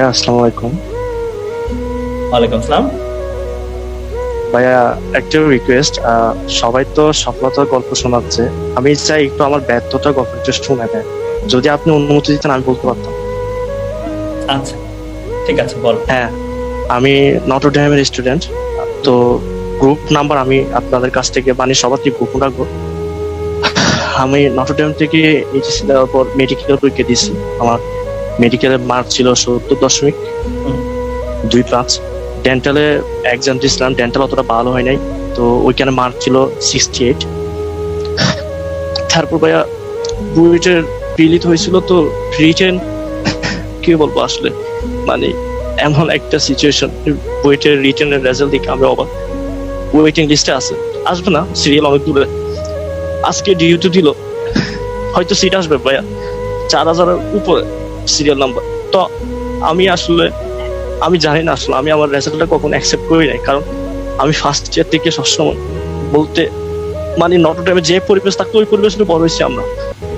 ভাইয়া আসসালামু আলাইকুম। ওয়ালাইকুম আসসালাম ভাইয়া একটা রিকোয়েস্ট সবাই তো সফলতার গল্প শোনাচ্ছে। আমি চাই একটু আমার ব্যর্থতার যদি আপনি অনুমতি দিতেন আমি বলতে পারতাম। আচ্ছা ঠিক আছে বল। হ্যাঁ আমি নটরডেমের স্টুডেন্ট তো গ্রুপ নাম্বার আমি আপনাদের কাছ থেকে মানে সবার থেকে গোপন রাখব। আমি নটরডেম থেকে এইচএসসি দেওয়ার পর মেডিকেল পরীক্ষা দিয়েছি আমার মেডিকেলের মার্ক ছিল সত্তর দশমিক দুই পাঁচ। ডেন্টালে এক্সাম দিয়েছিলাম ডেন্টাল অতটা ভালো হয় নাই, তো ওইখানে মার্ক ছিল সিক্সটি এইট তারপর ভাইয়া বুয়েটের প্রিলিট হয়েছিল, তো রিটেন কি বলব আসলে মানে এমন একটা সিচুয়েশন বুয়েটের রিটেনের রেজাল্ট দেখে আমরা অবাক। ওয়েটিং লিস্টে আছে, আসবে না সিরিয়াল অনেক দূরে। আজকে ডিউটি দিল, হয়তো সিট আসবে ভাইয়া, চার হাজারের উপরে। সিরিয়াল নাম্বার তো আমি আসলে, আমি জানি না আসলে, আমি আমার রেজাল্টটা কখন অ্যাকসেপ্ট করি নাই, কারণ আমি ফার্স্ট ইয়ার থেকে সবসময় বলতে মানে নট টাইমে যে পরিবেশ থাকতো, ওই পরিবেশ নিয়ে বড় হয়েছি আমরা।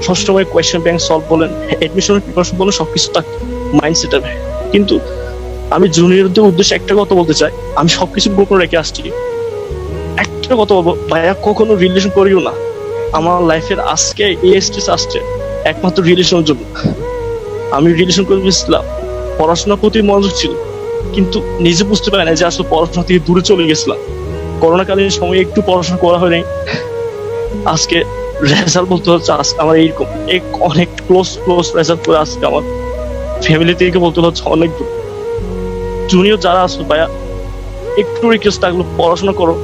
সবসময় কোয়েশ্চেন ব্যাংক সলভ বলেন এডমিশনের প্রিপারেশন বলেন, সবকিছু থাকতো মাইন্ডসেটে কিন্তু আমি জুনিয়রদের উদ্দেশ্যে একটা কথা বলতে চাই, আমি সবকিছু গোপন রেখে আসছি। একটা কথা বলব, ভাইয়া কখনো রিলেশন করিও না। আমার লাইফের আজকে এই স্টেজ আসছে, একমাত্র রিলেশনের জন্য। আমি রিলেশন করে বুঝছিলাম পড়াশোনার প্রতি মনোযোগ ছিল। কিন্তু নিজে বুঝতে পারি না যে আসলে পড়াশোনা থেকে দূরে চলে গেছিলাম। করোনাকালীন সময়ে একটু পড়াশোনা করা হয়নি। আজকে রেজাল্ট বলতে হচ্ছে আজকে আমার এইরকম। এক অনেক ক্লোজ ক্লোজ রেজাল্ট করে আজকে আমার ফ্যামিলি থেকে বলতে হচ্ছে অনেক দূর। জুনিয়র যারা আসলো ভাইয়া, একটু রিকোয়েস্ট থাকল, পড়াশোনা করো।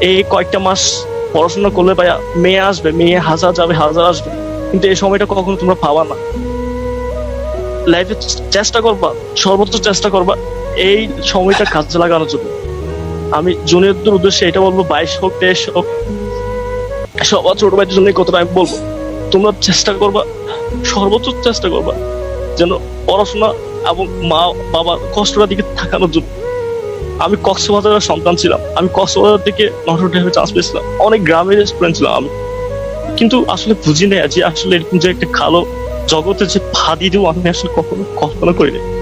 এই কয়েকটা মাস পড়াশোনা করলে ভাইয়া মেয়ে আসবে, মেয়ে হাজার যাবে, হাজার আসবে। কিন্তু এই সময়টা কখনো তোমরা পাবা না। লাইফে চেষ্টা করবা, সর্বোচ্চ চেষ্টা করবা, এই সময়টা কাজে লাগানোর জন্য। আমি জুনিয়রদের উদ্দেশ্যে এটা বলব, বাইশ হোক, তেইশ হোক সবার ছোট ভাইদের জন্য কথাটা আমি বলব। তোমরা চেষ্টা করবা, সর্বোচ্চ চেষ্টা করবা, যেন পড়াশোনা এবং মা, বাবার কষ্টটা দিকে থাকানোর জন্য। আমি কক্সবাজারের সন্তান ছিলাম, আমি কক্সবাজার থেকে নটরডেমে চান্স পেয়েছিলাম। অনেক গ্রামের স্টুডেন্ট ছিলাম আমি। কিন্তু আসলে বুঝি নাই যে আসলে এরকম যে একটা কালো জগতে যে ফাঁদি দেবো আমি আসলে কখনো কল্পনা করি নাই